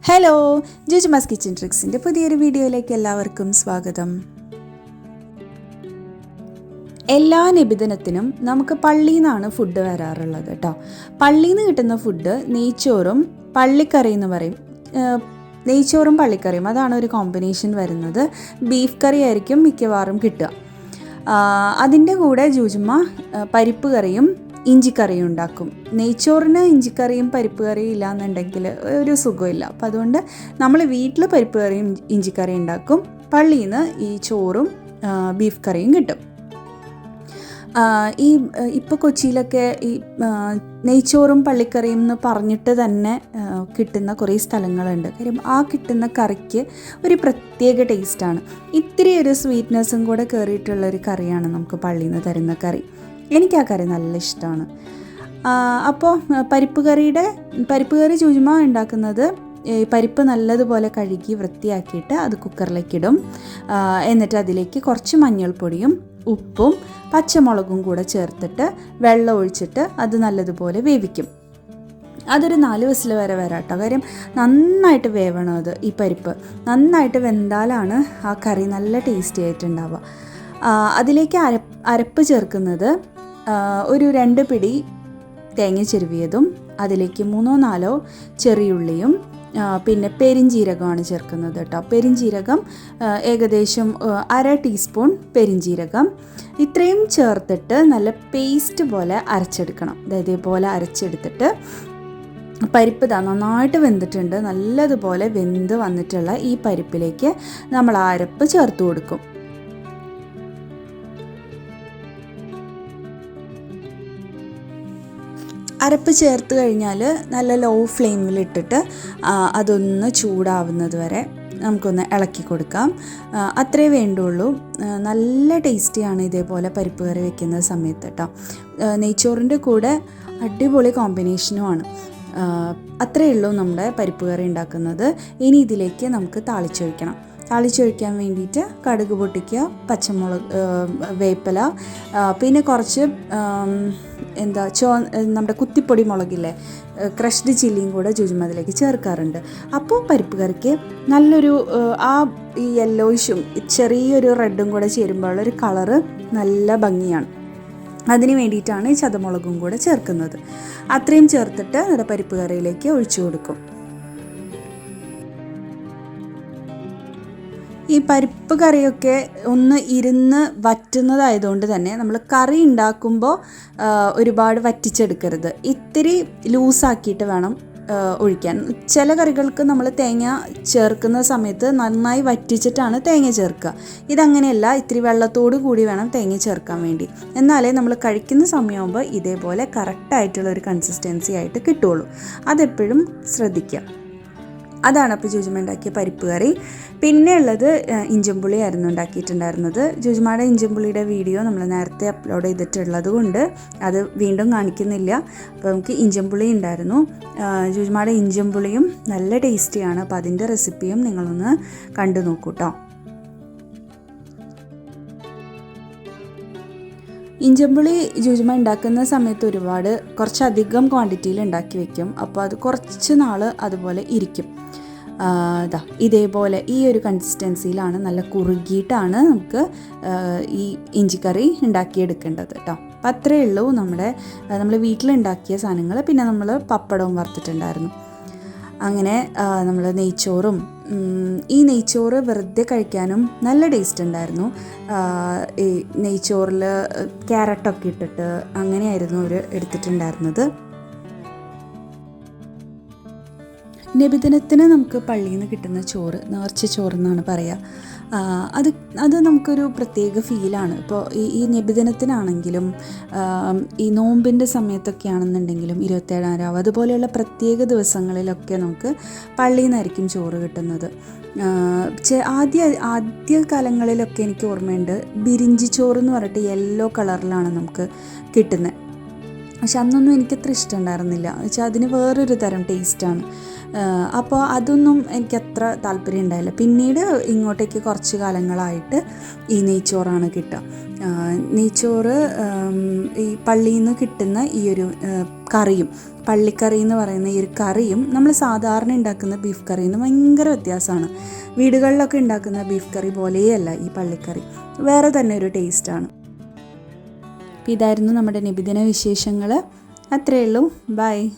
Hello ജുജുമാസ് kitchen ട്രിക്സിന്റെ പുതിയൊരു വീഡിയോയിലേക്ക് എല്ലാവർക്കും സ്വാഗതം. എല്ലാ നിബിധനത്തിനും നമുക്ക് പള്ളിയിൽ നിന്നാണ് ഫുഡ് വരാറുള്ളത് കേട്ടോ പള്ളിയിൽ നിന്ന് കിട്ടുന്ന ഫുഡ് നെയ്ച്ചോറും പള്ളിക്കറി എന്ന് പറയും. നെയ്ച്ചോറും പള്ളിക്കറിയും അതാണ് ഒരു കോമ്പിനേഷൻ വരുന്നത്. ബീഫ് കറി ആയിരിക്കും മിക്കവാറും കിട്ടുക. അതിന്റെ കൂടെ ജൂജുമ്മ പരിപ്പ് കറിയും ഇഞ്ചിക്കറിയും ഉണ്ടാക്കും നെയ്ച്ചോറിന് ഇഞ്ചിക്കറിയും പരിപ്പ് കറിയും ഇല്ലാന്നുണ്ടെങ്കിൽ ഒരു സുഖമില്ല. അപ്പോൾ അതുകൊണ്ട് നമ്മൾ വീട്ടിൽ പരിപ്പ് കറിയും ഇഞ്ചിക്കറിയും ഉണ്ടാക്കും. പള്ളിയിൽ നിന്ന് ഈ ചോറും ബീഫ് കറിയും കിട്ടും. ഈ ഇപ്പോൾ കൊച്ചിയിലൊക്കെ ഈ നെയ്ച്ചോറും പള്ളിക്കറിയും എന്ന് പറഞ്ഞിട്ട് തന്നെ കിട്ടുന്ന കുറേ സ്ഥലങ്ങളുണ്ട്. കാര്യം ആ കിട്ടുന്ന കറിക്ക് ഒരു പ്രത്യേക ടേസ്റ്റാണ് ഇത്തിരി ഒരു സ്വീറ്റ്നെസ്സും കൂടെ കയറിയിട്ടുള്ള ഒരു കറിയാണ് നമുക്ക് പള്ളിയിൽ നിന്ന് തരുന്ന കറി. എനിക്ക് ആ കറി നല്ല ഇഷ്ടമാണ്. അപ്പോൾ പരിപ്പ് കറിയുടെ പരിപ്പ് കറി ചുരുമ ഉണ്ടാക്കുന്നത്. പരിപ്പ് നല്ലതുപോലെ കഴുകി വൃത്തിയാക്കിയിട്ട് അത് കുക്കറിലേക്കിടും എന്നിട്ട് അതിലേക്ക് കുറച്ച് മഞ്ഞൾപ്പൊടിയും ഉപ്പും പച്ചമുളകും കൂടെ ചേർത്തിട്ട് വെള്ളം ഒഴിച്ചിട്ട് അത് നല്ലതുപോലെ വേവിക്കും. അതൊരു നാല് വിസിൽ വരെ വരാട്ടോ. കാര്യം നന്നായിട്ട് വേവണം അത് ഈ പരിപ്പ്. നന്നായിട്ട് വെന്താലാണ് ആ കറി നല്ല ടേസ്റ്റി ആയിട്ടുണ്ടാവുക. അതിലേക്ക് അര അരപ്പ് ചേർക്കുന്നത് ഒരു രണ്ട് പിടി തേങ്ങ ചെരുവിയതും അതിലേക്ക് മൂന്നോ നാലോ ചെറിയുള്ളിയും പിന്നെ പെരിഞ്ജീരകമാണ് ചേർക്കുന്നത് കേട്ടോ. പെരിഞ്ജീരകം ഏകദേശം അര ടീസ്പൂൺ പെരിഞ്ജീരകം ഇത്രയും ചേർത്തിട്ട് നല്ല പേസ്റ്റ് പോലെ അരച്ചെടുക്കണം. അതായത് ഇതേപോലെ അരച്ചെടുത്തിട്ട് പരിപ്പ് ഇതാ നന്നായിട്ട് വെന്തിട്ടുണ്ട്. നല്ലതുപോലെ വെന്ത് വന്നിട്ടുള്ള ഈ പരിപ്പിലേക്ക് നമ്മൾ അരപ്പ് ചേർത്ത് കൊടുക്കും. അരപ്പ് ചേർത്ത് കഴിഞ്ഞാൽ നല്ല ലോ ഫ്ലെയിമിൽ ഇട്ടിട്ട് അതൊന്ന് ചൂടാവുന്നത് വരെ നമുക്കൊന്ന് ഇളക്കി കൊടുക്കാം. അത്രേ വേണ്ടുള്ളൂ. നല്ല ടേസ്റ്റിയാണ് ഇതേപോലെ പരിപ്പ് കറി വെക്കുന്ന സമയത്ത് കേട്ടോ നെയ്ച്ചോറിന്റെ കൂടെ അടിപൊളി കോമ്പിനേഷനുമാണ് അത്രയേ ഉള്ളൂ നമ്മുടെ പരിപ്പ് കറി ഉണ്ടാക്കുന്നത്. ഇനി ഇതിലേക്ക് നമുക്ക് താളിച്ചൊഴിക്കണം. താളിച്ചൊഴിക്കാൻ വേണ്ടിയിട്ട് കടുക് പൊട്ടിക്കുക പച്ചമുളക് വേപ്പില പിന്നെ കുറച്ച് എന്താ ചോ നമ്മുടെ കുത്തിപ്പൊടി മുളകില്ലേ ക്രഷ്ഡ് ചില്ലിയും കൂടെ ജുജുമതിലേക്ക് ചേർക്കാറുണ്ട്. അപ്പോൾ പരിപ്പ് കറിക്ക് നല്ലൊരു ആ, ഈ യെല്ലോയിഷും ചെറിയൊരു റെഡും കൂടെ ചേരുമ്പോൾ ഒരു കളറ് നല്ല ഭംഗിയാണ്. അതിന് വേണ്ടിയിട്ടാണ് ഈ ചതമുളകും കൂടെ ചേർക്കുന്നത്. അത്രയും ചേർത്തിട്ട് നമ്മുടെ പരിപ്പ് കറിയിലേക്ക് ഒഴിച്ചു കൊടുക്കും. ഈ പരിപ്പ് കറിയൊക്കെ ഒന്ന് ഇരുന്ന് വറ്റുന്നതായതുകൊണ്ട് തന്നെ നമ്മൾ കറി ഉണ്ടാക്കുമ്പോൾ ഒരുപാട് വറ്റിച്ചെടുക്കരുത്. ഇത്തിരി ലൂസാക്കിയിട്ട് വേണം ഒഴിക്കാൻ. ചില കറികൾക്ക് നമ്മൾ തേങ്ങ ചേർക്കുന്ന സമയത്ത് നന്നായി വറ്റിച്ചിട്ടാണ് തേങ്ങ ചേർക്കുക ഇതങ്ങനെയല്ല ഇത്തിരി വെള്ളത്തോട് കൂടി വേണം തേങ്ങ ചേർക്കാൻ വേണ്ടി. എന്നാലേ നമ്മൾ കഴിക്കുന്ന സമയമാകുമ്പോൾ ഇതേപോലെ കറക്റ്റായിട്ടുള്ള ഒരു കൺസിസ്റ്റൻസി ആയിട്ട് കിട്ടുള്ളൂ. അതെപ്പോഴും ശ്രദ്ധിക്കുക അതാണ് അപ്പോൾ ജുജുമ ഉണ്ടാക്കിയ പരിപ്പ് കറി. പിന്നെ ഉള്ളത് ആയിരുന്നു ഉണ്ടാക്കിയിട്ടുണ്ടായിരുന്നത്. ജുജുമയുടെ ഇഞ്ചിമ്പുളിയുടെ വീഡിയോ നമ്മൾ നേരത്തെ അപ്ലോഡ് ചെയ്തിട്ടുള്ളത് കൊണ്ട് അത് വീണ്ടും കാണിക്കുന്നില്ല. അപ്പോൾ നമുക്ക് ഇഞ്ചിമ്പുളി ഉണ്ടായിരുന്നു. ജുജുമയുടെ ഇഞ്ചമ്പുളിയും നല്ല ടേസ്റ്റിയാണ് അപ്പോൾ അതിന്റെ റെസിപ്പിയും നിങ്ങളൊന്ന് കണ്ടു നോക്കൂ ഇഞ്ചമ്പുളി ജുജുമ ഉണ്ടാക്കുന്ന സമയത്ത് ഒരുപാട് കുറച്ചധികം ക്വാണ്ടിറ്റിയിൽ ഉണ്ടാക്കി വെക്കും. അപ്പോൾ അത് കുറച്ച് നാൾ അതുപോലെ ഇരിക്കും. ഇതാ ഇതേപോലെ ഈ ഒരു കൺസിസ്റ്റൻസിയിലാണ് നല്ല കുറുകിയിട്ടാണ് നമുക്ക് ഈ ഇഞ്ചിക്കറി ഉണ്ടാക്കിയെടുക്കേണ്ടത് കേട്ടോ അപ്പം അത്രയേ ഉള്ളൂ നമ്മുടെ നമ്മൾ വീട്ടിലുണ്ടാക്കിയ സാധനങ്ങൾ പിന്നെ നമ്മൾ പപ്പടവും വറുത്തിട്ടുണ്ടായിരുന്നു. അങ്ങനെ നമ്മൾ നെയ്ച്ചോറും ഈ നെയ്ച്ചോറ് വെറുതെ കഴിക്കാനും നല്ല ടേസ്റ്റ് ഉണ്ടായിരുന്നു. ഈ നെയ്ച്ചോറിൽ ക്യാരറ്റൊക്കെ ഇട്ടിട്ട് അങ്ങനെയായിരുന്നു അവർ എടുത്തിട്ടുണ്ടായിരുന്നത്. നബിദിനത്തിന് നമുക്ക് പള്ളിയിൽ നിന്ന് കിട്ടുന്ന ചോറ് നേർച്ച ചോറ് എന്നാണ് പറയുക അത് അത് നമുക്കൊരു പ്രത്യേക ഫീലാണ്. ഇപ്പോൾ ഈ ഈ നബിദിനത്തിനാണെങ്കിലും ഈ നോമ്പിന്റെ സമയത്തൊക്കെ ആണെന്നുണ്ടെങ്കിലും ഇരുപത്തേഴാം രാവ് അതുപോലെയുള്ള പ്രത്യേക ദിവസങ്ങളിലൊക്കെ നമുക്ക് പള്ളിയിൽ നിന്നായിരിക്കും ചോറ് കിട്ടുന്നത്. ആദ്യ ആദ്യ കാലങ്ങളിലൊക്കെ എനിക്ക് ഓർമ്മയുണ്ട് ബിരിഞ്ചി ചോറ് എന്ന് പറഞ്ഞിട്ട് യെല്ലോ കളറിലാണ് നമുക്ക് കിട്ടുന്നത് പക്ഷെ അന്നൊന്നും എനിക്കത്ര ഇഷ്ടമുണ്ടായിരുന്നില്ല. വെച്ചാൽ അതിന് വേറൊരു തരം ടേസ്റ്റാണ് അപ്പോൾ അതൊന്നും എനിക്കത്ര താല്പര്യം ഉണ്ടായില്ല. പിന്നീട് ഇങ്ങോട്ടേക്ക് കുറച്ച് കാലങ്ങളായിട്ട് ഈ നെയ്ച്ചോറാണ് കിട്ടുക. നെയ്ച്ചോറ് ഈ പള്ളിയിൽ നിന്ന് കിട്ടുന്ന ഈ ഒരു കറിയും പള്ളിക്കറി എന്ന് പറയുന്ന ഈ ഒരു കറിയും നമ്മൾ സാധാരണ ഉണ്ടാക്കുന്ന ബീഫ് കറിയിൽ നിന്ന് ഭയങ്കര വ്യത്യാസമാണ്. വീടുകളിലൊക്കെ ഉണ്ടാക്കുന്ന ബീഫ് കറി പോലെയല്ല ഈ പള്ളിക്കറി. വേറെ തന്നെ ഒരു ടേസ്റ്റാണ് അപ്പോൾ ഇതായിരുന്നു നമ്മുടെ നിബിദിന വിശേഷങ്ങൾ. അത്രയേ ഉള്ളൂ. ബൈ